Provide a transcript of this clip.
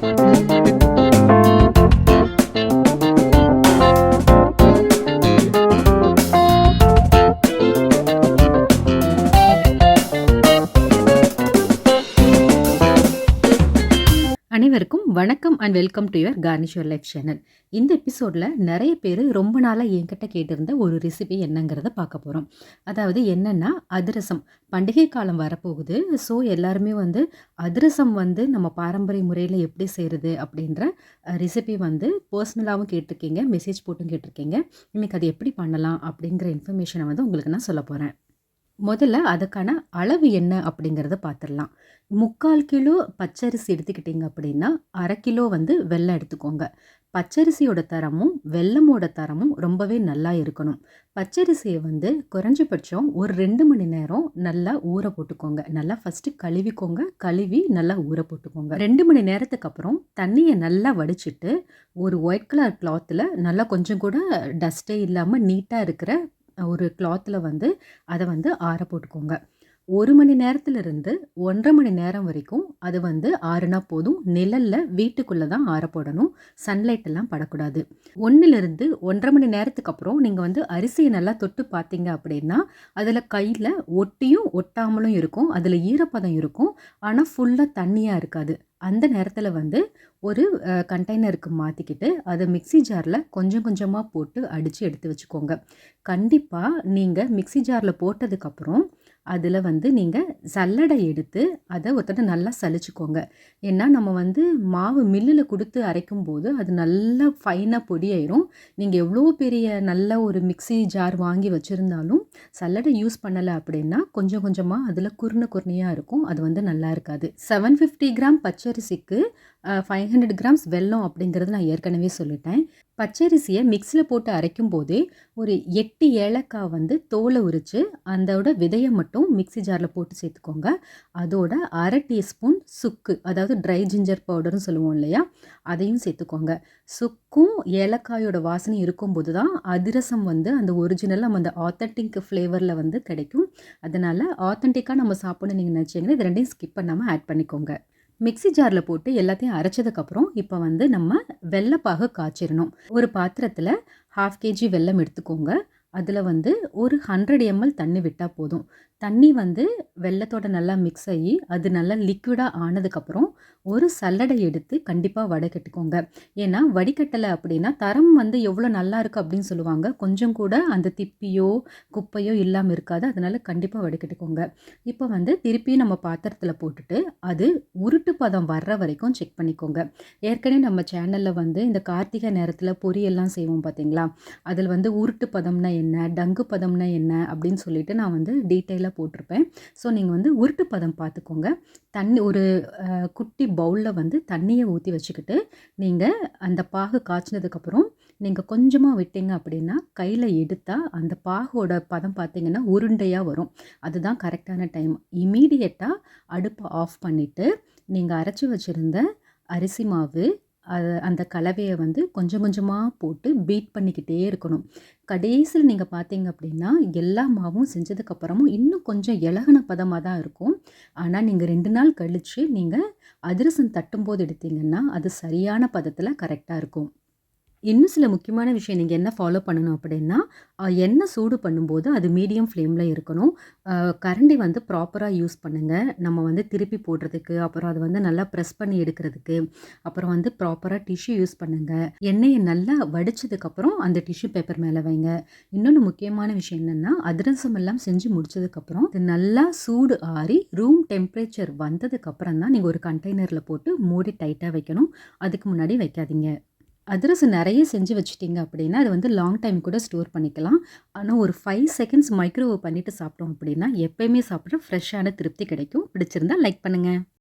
Bye. வணக்கம் and welcome to your garnish your life channel இந்த எபிசோடில் நிறைய பேர் ரொம்ப நாளாக என்கிட்ட கேட்டிருந்த ஒரு ரெசிபி என்னங்கிறத பார்க்க போகிறோம் அதாவது என்னென்னா அதிரசம். பண்டிகை காலம் வரப்போகுது. ஸோ எல்லாருமே வந்து அதிரசம் வந்து நம்ம பாரம்பரிய முறையில் எப்படி செய்கிறது அப்படின்ற ரெசிபி வந்து பர்சனலாகவும் கேட்டிருக்கீங்க மெசேஜ் போட்டும் கேட்டிருக்கீங்க. இன்றைக்கி அது எப்படி பண்ணலாம் அப்படிங்கிற இன்ஃபர்மேஷனை வந்து உங்களுக்கு நான் சொல்ல போகிறேன் முதல்ல அதுக்கான அளவு என்ன அப்படிங்கிறத பார்த்துடலாம் முக்கால் கிலோ பச்சரிசி எடுத்துக்கிட்டிங்க அப்படின்னா அரை கிலோ வந்து வெல்லம் எடுத்துக்கோங்க. பச்சரிசியோட தரமும் வெல்லமோட தரமும் ரொம்பவே நல்லா இருக்கணும். பச்சரிசியை வந்து குறைஞ்சபட்சம் ஒரு ரெண்டு மணி நேரம் நல்லா ஊற போட்டுக்கோங்க. நல்லா ஃபஸ்ட்டு கழுவிக்கோங்க. கழுவி நல்லா ஊற போட்டுக்கோங்க. ரெண்டு மணி நேரத்துக்கு அப்புறம் தண்ணியை நல்லா வடிச்சிட்டு ஒரு ஒயிட் கலர் கிளாத்தில் நல்லா கொஞ்சம் கூட டஸ்ட்டே இல்லாமல் நீட்டாக இருக்கிற ஒரு கிளாத்தில் வந்து அதை வந்து ஆற போட்டுக்கோங்க. ஒரு மணி நேரத்துலேருந்து ஒன்றரை மணி நேரம் வரைக்கும் அது வந்து ஆறுனா போதும். நிழலில் வீட்டுக்குள்ளே தான் ஆற போடணும். சன்லைட் எல்லாம் படக்கூடாது. ஒன்றுலேருந்து ஒன்றரை மணி நேரத்துக்கு அப்புறம் நீங்கள் வந்து அரிசியை நல்லா தொட்டு பார்த்தீங்க அப்படின்னா அதில் கையில் ஒட்டியும் ஒட்டாமலும் இருக்கும். அதில் ஈரப்பதம் இருக்கும். ஆனால் ஃபுல்லாக தண்ணியாக இருக்காது. அந்த நேரத்தில் வந்து ஒரு கண்டெய்னருக்கு மாற்றிக்கிட்டு அதை மிக்சி ஜாரில் கொஞ்சம் கொஞ்சமாக போட்டு அடித்து எடுத்து வச்சுக்கோங்க. கண்டிப்பாக நீங்கள் மிக்சி ஜாரில் போட்டதுக்கப்புறம் அதில் வந்து நீங்கள் சல்லடை எடுத்து அதை ஒருத்தட்ட நல்லா சலிச்சுக்கோங்க. ஏன்னா நம்ம வந்து மாவு மில்லில் கொடுத்து அரைக்கும் போது அது நல்லா ஃபைனாக பொடியாயிரும். நீங்கள் எவ்வளோ பெரிய நல்ல ஒரு மிக்சி ஜார் வாங்கி வச்சுருந்தாலும் சல்லடை யூஸ் பண்ணலை அப்படின்னா கொஞ்சம் கொஞ்சமாக அதில் குறுன குறுனையாக இருக்கும். அது வந்து நல்லா இருக்காது. செவன் ஃபிஃப்டி கிராம் பச்சரிசிக்கு ஃபைவ் ஹண்ட்ரட் கிராம்ஸ் வெல்லம் அப்படிங்கிறது நான் ஏற்கனவே சொல்லிட்டேன். பச்சரிசியை மிக்ஸியில் போட்டு அரைக்கும் போதே ஒரு எட்டு ஏலக்காய் வந்து தோலை உரித்து அதோட விதையை மட்டும் மிக்சி ஜாரில் போட்டு சேர்த்துக்கோங்க. அதோட அரை டீஸ்பூன் சுக்கு அதாவது ட்ரை ஜிஞ்சர் பவுடர்னு சொல்லுவோம் இல்லையா? அதையும் சேர்த்துக்கோங்க. சுக்கும் ஏலக்காயோட வாசனை இருக்கும்போது தான் அதிரசம் வந்து அந்த ஒரிஜினல் நம்ம அந்த ஆத்தன்டிக் ஃப்ளேவரில் வந்து கிடைக்கும். அதனால் ஆத்தன்டிக்காக நம்ம சாப்பிட்ணுன்னு நீங்கள் நினச்சிங்கன்னா இது ரெண்டையும் ஸ்கிப் பண்ணாமல் ஆட் பண்ணிக்கோங்க. மிக்சி ஜாரில் போட்டு எல்லாத்தையும் அரைச்சதுக்கப்புறம் இப்போ வந்து நம்ம வெள்ளைப்பாக காய்ச்சிடணும் ஒரு பாத்திரத்தில் ஹாஃப் கேஜி வெல்லம் எடுத்துக்கோங்க. அதில் வந்து ஒரு ஹண்ட்ரட் எம்எல் தண்ணி விட்டால் போதும். தண்ணி வந்து வெள்ளத்தோட நல்லா மிக்ஸ் ஆகி அது நல்லா லிக்விடாக ஆனதுக்கப்புறம் ஒரு சல்லடை எடுத்து கண்டிப்பாக வடைக்கட்டுக்கோங்க ஏன்னா வடிகட்டலை அப்படின்னா தரம் வந்து எவ்வளோ நல்லா இருக்குது அப்படின்னு சொல்லுவாங்க. கொஞ்சம் கூட அந்த திப்பியோ குப்பையோ இல்லாமல் இருக்காது. அதனால் கண்டிப்பாக வடிகட்டுக்கோங்க இப்போ வந்து திருப்பி நம்ம பாத்திரத்தில் போட்டுட்டு அது உருட்டு பதம் வர்ற வரைக்கும் செக் பண்ணிக்கோங்க. ஏற்கனவே நம்ம சேனலில் வந்து இந்த கார்த்திகை நேரத்தில் பொரியெல்லாம் செய்வோம் பார்த்தீங்களா அதில் வந்து உருட்டு பதம்னா என்ன டங்கு பதம்னா என்ன அப்படின்னு சொல்லிட்டு நான் வந்து டீட்டெயிலாக போட்டிருப்பேன். ஸோ நீங்கள் வந்து உருட்டு பதம் பார்த்துக்கோங்க. தண்ணி ஒரு குட்டி பவுலில் வந்து தண்ணியை ஊற்றி வச்சுக்கிட்டு நீங்கள் அந்த பாகு காய்ச்சினதுக்கப்புறம் நீங்கள் கொஞ்சமாக விட்டீங்க அப்படின்னா கையில் எடுத்தால் அந்த பாகோட பதம் பார்த்தீங்கன்னா உருண்டையாக வரும். அதுதான் கரெக்டான டைம் இமீடியட்டாக அடுப்பை ஆஃப் பண்ணிவிட்டு நீங்கள் அரைச்சி வச்சுருந்த அரிசி மாவு அது அந்த கலவையை வந்து கொஞ்சம் கொஞ்சமாக போட்டு பீட் பண்ணிக்கிட்டே இருக்கணும். கடைசியில் நீங்கள் பார்த்தீங்க அப்படின்னா எல்லா மாவும் செஞ்சதுக்கப்புறமும் இன்னும் கொஞ்சம் இலகுன பதமாக தான் இருக்கும். ஆனால் நீங்கள் ரெண்டு நாள் கழித்து நீங்கள் அதிரசம் தட்டும்போது எடுத்தீங்கன்னா அது சரியான பதத்தில் கரெக்டாக இருக்கும். இன்னும் சில முக்கியமான விஷயம் நீங்கள் என்ன ஃபாலோ பண்ணணும் அப்படின்னா எண்ணெய் சூடு பண்ணும்போது அது மீடியம் ஃப்ளேமில் இருக்கணும். கரண்டி வந்து ப்ராப்பராக யூஸ் பண்ணுங்கள் நம்ம வந்து திருப்பி போடுறதுக்கு அப்புறம் அதை வந்து நல்லா ப்ரெஸ் பண்ணி எடுக்கிறதுக்கு அப்புறம் வந்து ப்ராப்பராக டிஷ்யூ யூஸ் பண்ணுங்கள் எண்ணெயை நல்லா வடித்ததுக்கப்புறம் அந்த டிஷ்யூ பேப்பர் மேலே வைங்க. இன்னொன்று முக்கியமான விஷயம் என்னென்னா அதிரசம் எல்லாம் செஞ்சு முடிச்சதுக்கப்புறம் இது நல்லா சூடு ஆறி ரூம் டெம்பரேச்சர் வந்ததுக்கப்புறம் தான் நீங்கள் ஒரு கண்டெய்னரில் போட்டு மூடி டைட்டாக வைக்கணும். அதுக்கு முன்னாடி வைக்காதீங்க. அதிரசம் நிறைய செஞ்சு வச்சுட்டிங்க அப்படின்னா அது வந்து லாங் டைம் கூட ஸ்டோர் பண்ணிக்கலாம். ஆனால் ஒரு ஃபைவ் செகண்ட்ஸ் மைக்ரோவேவ் பண்ணிவிட்டு சாப்பிட்டோம் அப்படின்னா எப்போயுமே சாப்பிட்ற ஃப்ரெஷ்ஷான திருப்தி கிடைக்கும். பிடிச்சிருந்தா லைக் பண்ணுங்கள்